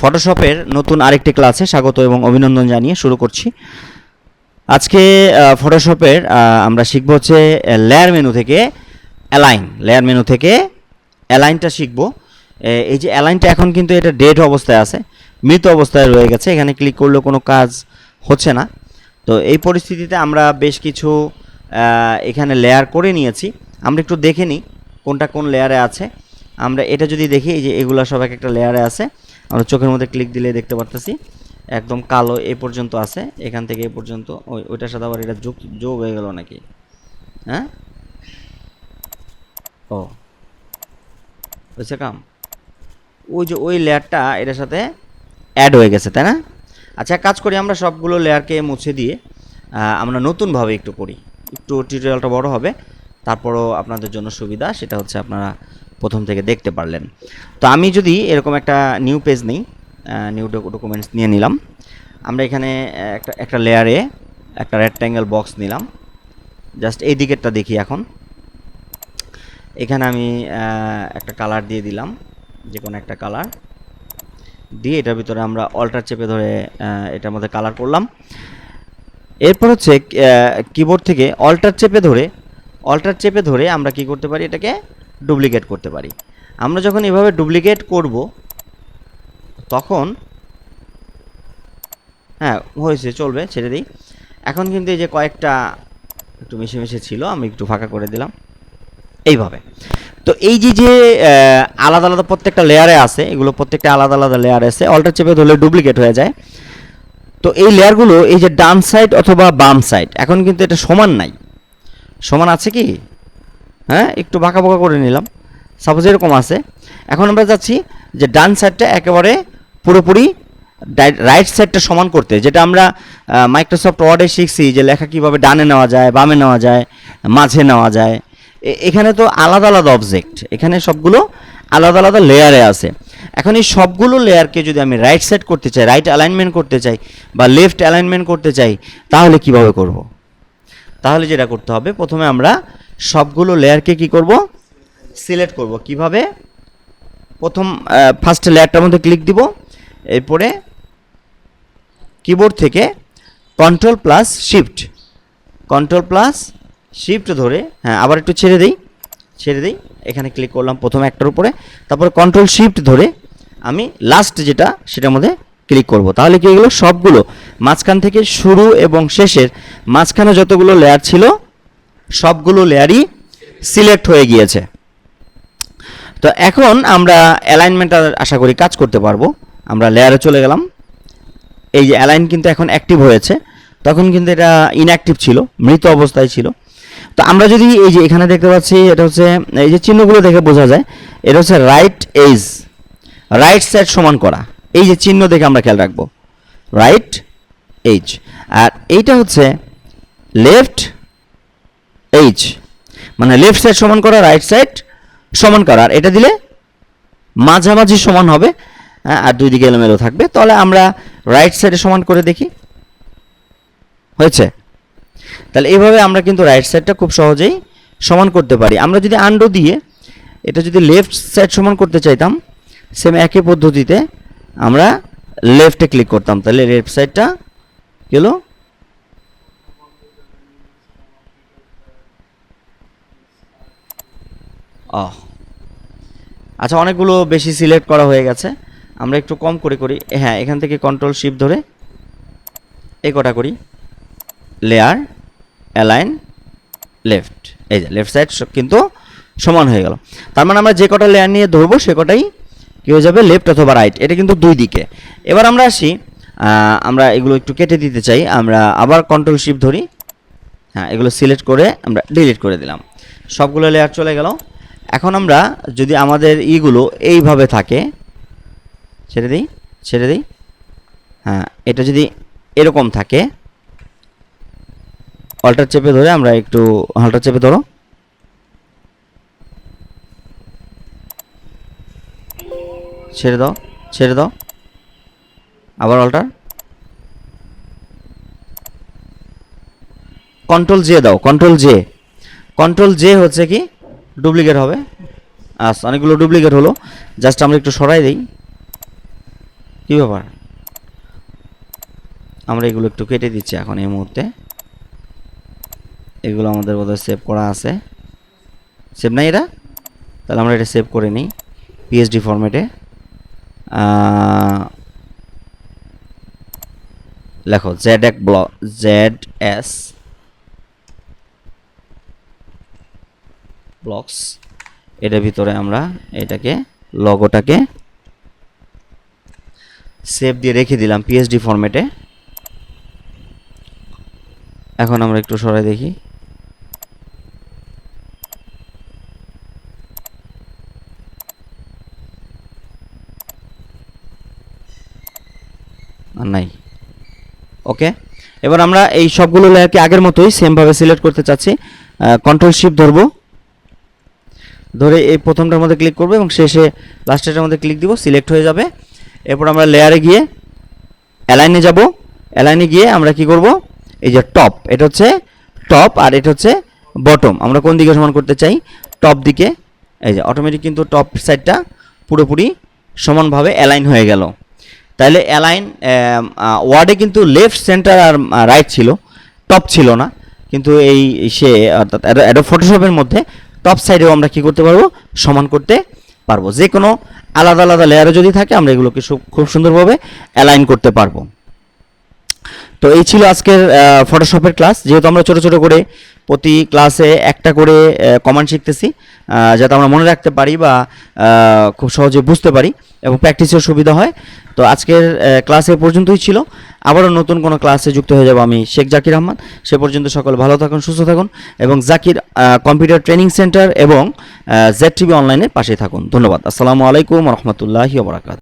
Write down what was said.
ফটোশপের নতুন আরেকটি ক্লাসে স্বাগত এবং অভিনন্দন জানিয়ে শুরু করছি। আজকে ফটোশপের আমরা শিখব হচ্ছে লেয়ার মেনু থেকে অ্যালাইন লেয়ার মেনু থেকে অ্যালাইনটা শিখব। এই যে অ্যালাইনটা এখন কিন্তু এটা ডেড অবস্থায় আছে, মৃত অবস্থায় রয়ে গেছে, এখানে ক্লিক করলেও কোনো কাজ হচ্ছে না। তো এই পরিস্থিতিতে আমরা বেশ কিছু এখানে লেয়ার করে নিয়েছি। আমরা একটু দেখে নিই কোনটা কোন লেয়ারে আছে। আমরা এটা যদি দেখি, এই যে এগুলো সব এক একটা লেয়ারে আছে। আমরা চোখের মধ্যে ক্লিক দিলে দেখতে পারতেছি। একদম কালো এ পর্যন্ত আছে, এখান থেকে এ পর্যন্ত, ওই, ওইটার সাথে আবার এটা যোগ যোগ হয়ে গেল নাকি? হ্যাঁ? ও। হয়েছে কাম? ওই যে, ওই লেয়ারটা এটার সাথে অ্যাড হয়ে গেছে, তাই না? আচ্ছা কাজ করি, আমরা সবগুলো লেয়ারকে মুছে দিয়ে আমরা নতুনভাবে একটু করি। একটু টিউটোরিয়ালটা বড় হবে, তারপরও আপনাদের জন্য সুবিধা, সেটা হচ্ছে আপনারা প্রথম থেকে দেখতে পারলেন। তো আমি যদি এরকম একটা নিউ পেজ নিই নিউ ডকুমেন্টস নিয়ে নিলাম, আমরা এখানে একটা একটা লেয়ারে একটা রেক্ট্যাঙ্গেল বক্স নিলাম। জাস্ট এই দিকেরটা দেখি এখন। এখানে আমি একটা কালার দিয়ে দিলাম যে কোনো একটা কালার দিয়ে এটার ভিতরে আমরা অল্টার চেপে ধরে এটার মধ্যে কালার করলাম। এরপর হচ্ছে কিবোর্ড থেকে অল্টার চেপে ধরে অল্টার চেপে ধরে আমরা কি করতে পারি এটাকে ডুপ্লিকেট করতে পারি। আমরা যখন এভাবে ডুপ্লিকেট করব, তখন হ্যাঁ হয়েছে, চলবে, ছেড়ে দিই। এখন কিন্তু এই যে কয়েকটা একটু মিশে মিশে ছিল, আমি একটু ফাঁকা করে দিলাম। এইভাবে। তো এই যে যে আলাদা আলাদা প্রত্যেকটা লেয়ারে আছে, এগুলো প্রত্যেকটা আলাদা আলাদা লেয়ার আছে অল্টার চেপে ধরলে ডুপ্লিকেট হয়ে যায়। তো এই লেয়ারগুলো এই যে ডান সাইড অথবা বাম সাইড এখন কিন্তু এটা সমান নাই। সমান আছে কি? হ্যাঁ একটু বাঁকা বাঁকা করে নিলাম। সাপোজ এরকম আছে। এখন আমরা যাচ্ছি যে ডান সাইডটা একেবারে পুরোপুরি রাইট সাইডটা সমান করতে, যেটা আমরা মাইক্রোসফট ওয়ার্ডে শিখছি যে লেখা কীভাবে ডানে নেওয়া যায়, বামে নেওয়া যায়, মাঝে নেওয়া যায়। এখানে তো আলাদা আলাদা অবজেক্ট এখানে সবগুলো আলাদা আলাদা লেয়ারে আছে। এখন এই সবগুলো লেয়ারকে যদি আমি রাইট সাইড করতে চাই রাইট অ্যালাইনমেন্ট করতে চাই বা লেফট অ্যালাইনমেন্ট করতে চাই, তাহলে কীভাবে করব? তাহলে যেটা করতে হবে, প্রথমে আমরা সবগুলো লেয়ারকে কি করব? সিলেক্ট করব। কীভাবে? প্রথম ফার্স্ট লেয়ারটার মধ্যে ক্লিক দিব। এরপরে কিবোর্ড থেকে control plus shift control plus shift ধরে হ্যাঁ আবার একটু ছেড়ে দিই। ছেড়ে দিই। এখানে ক্লিক করলাম প্রথম একটার উপরে। তারপরে কন্ট্রোল শিফট ধরে আমি লাস্ট যেটা, সেটার মধ্যে ক্লিক করব। তাহলে কি এগুলো সবগুলো মাঝখান থেকে শুরু এবং শেষের মাঝখানে যতগুলো লেয়ার ছিল সবগুলো লেয়ারই সিলেক্ট হয়ে গিয়েছে। তো এখন আমরা অ্যালাইনমেন্টটা আশা করি কাজ করতে পারব। আমরা লেয়ারে চলে গেলাম। এই যে অ্যালাইন কিন্তু এখন অ্যাক্টিভ হয়েছে। তখন কিন্তু এটা ইনঅ্যাক্টিভ ছিল, মৃত অবস্থায় ছিল। তো আমরা যদি এই যে এখানে দেখতে পাচ্ছি, এটা হচ্ছে, এই যে চিহ্নগুলো দেখে বোঝা যায়, এটা হচ্ছে রাইট এজ রাইট সাইড সমান করা। এই যে চিহ্ন দেখে আমরা খেয়াল রাখব। রাইট এইচ আর এইটা হচ্ছে লেফট এইচ মানে লেফট সাইড সমান করা রাইট সাইড সমান করা। আর এটা দিলে মাঝামাঝি সমান হবে হ্যাঁ, আর দুই দিকে এলোমেলো থাকবে। তাহলে আমরা রাইট সাইডে সমান করে দেখি। হয়েছে? তাহলে এইভাবে আমরা কিন্তু রাইট সাইডটা খুব সহজেই সমান করতে পারি। আমরা যদি আন্ডো দিয়ে এটা যদি লেফট সাইড সমান করতে চাইতাম সেম একই পদ্ধতিতে আমরা লেফটে ক্লিক করতাম। তাহলে লেফট সাইডটা গেল ও আচ্ছা অনেকগুলো বেশি সিলেক্ট করা হয়ে গেছে। আমরা একটু কম করে করি। হ্যাঁ এখান থেকে কন্ট্রোল শিপ ধরে এই কটা করি? লেয়ার অ্যালাইন লেফট এই যে লেফট সাইড কিন্তু সমান হয়ে গেল। তার মানে আমরা যে কটা লেয়ার নিয়ে ধরবো, সে কটাই কী হয়ে যাবে? লেফট অথবা রাইট এটা কিন্তু দুই দিকে। এবার আমরা আসি আমরা এগুলো একটু কেটে দিতে চাই। আমরা আবার কন্ট্রোল শিপ ধরি। হ্যাঁ এগুলো সিলেক্ট করে আমরা ডিলিট করে দিলাম। সবগুলো লেয়ার চলে গেল। এখন আমরা যদি আমাদের ইগুলো এইভাবে থাকে, ছেড়ে দিই ছেড়ে দিই হ্যাঁ এটা যদি এরকম থাকে, অল্টার চেপে ধরে আমরা একটু হালটার চেপে ধরো। ছেড়ে দাও ছেড়ে দাও। আবার অল্টার। কন্ট্রোল জে দাও, কন্ট্রোল জে। কন্ট্রোল জে হচ্ছে কি? ডুপ্লিকেট হবে। আচ্ছা অনেকগুলো ডুপ্লিকেট হলো। জাস্ট আমরা একটু সরাই দিই। কী ব্যাপার? আমরা এগুলো একটু কেটে দিচ্ছি এখন এই মুহূর্তে। এগুলো আমাদের বোধহয় সেভ করা আছে। সেভ নাই এটা? তাহলে আমরা এটা সেভ করে নিই পিএইচডি ফরম্যাটে লেখো জেড এক ব্ল জেড এস ব্লকস এটার ভিতরে আমরা এটাকে লগোটাকে সেভ দিয়ে রেখে দিলাম পিএইচডি ফরম্যাটে এখন আমরা একটু সরাই দেখি। নাই। ওকে এবার আমরা এই সবগুলো লেয়ারকে আগের মতোই সেমভাবে সিলেক্ট করতে চাচ্ছি। কন্ট্রোল শিপ ধরবো। ধরে এই প্রথমটার মধ্যে ক্লিক করব এবং শেষে লাস্টেরটার মধ্যে ক্লিক দিব সিলেক্ট হয়ে যাবে। এরপর আমরা লেয়ারে গিয়ে অ্যালাইনে যাব। অ্যালাইনে গিয়ে আমরা কি করব? এই যে টপ এটা হচ্ছে টপ আর এটা হচ্ছে বটম আমরা কোন দিকে সমান করতে চাই? টপ দিকে। এই যে অটোমেটিক কিন্তু টপ সাইডটা পুরোপুরি সমানভাবে অ্যালাইন হয়ে গেল। তাহলে অ্যালাইন ওয়ার্ডে কিন্তু লেফট সেন্টার আর রাইট ছিল। টপ ছিল না। কিন্তু এই সে, অর্থাৎ ফটোশপের মধ্যে টপ সাইডেও আমরা কি করতে পারব? সমান করতে পারব। যে কোনো আলাদা আলাদা লেয়ারে যদি থাকে, আমরা এগুলোকে খুব সুন্দরভাবে অ্যালাইন করতে পারব। তো এই ছিল আজকের ফটোশপের ক্লাস যেহেতু আমরা ছোট ছোট করে প্রতি ক্লাসে একটা করে কমান্ড শিখতেছি যাতে আমরা মনে রাখতে পারি বা খুব সহজে বুঝতে পারি এবং প্র্যাকটিসের সুবিধা হয়। তো আজকের ক্লাসে পর্যন্তই ছিল। আবারও নতুন কোনো ক্লাসে যুক্ত হয়ে যাব আমি শেখ জাকির আহমদ। সে পর্যন্ত সকল ভালো থাকুন, সুস্থ থাকুন এবং জাকির কম্পিউটার ট্রেনিং সেন্টার এবং জেড টিভি অনলাইনের পাশে থাকুন। ধন্যবাদ। আসসালামু আলাইকুম রহমতুল্লাহি ওবরাকাত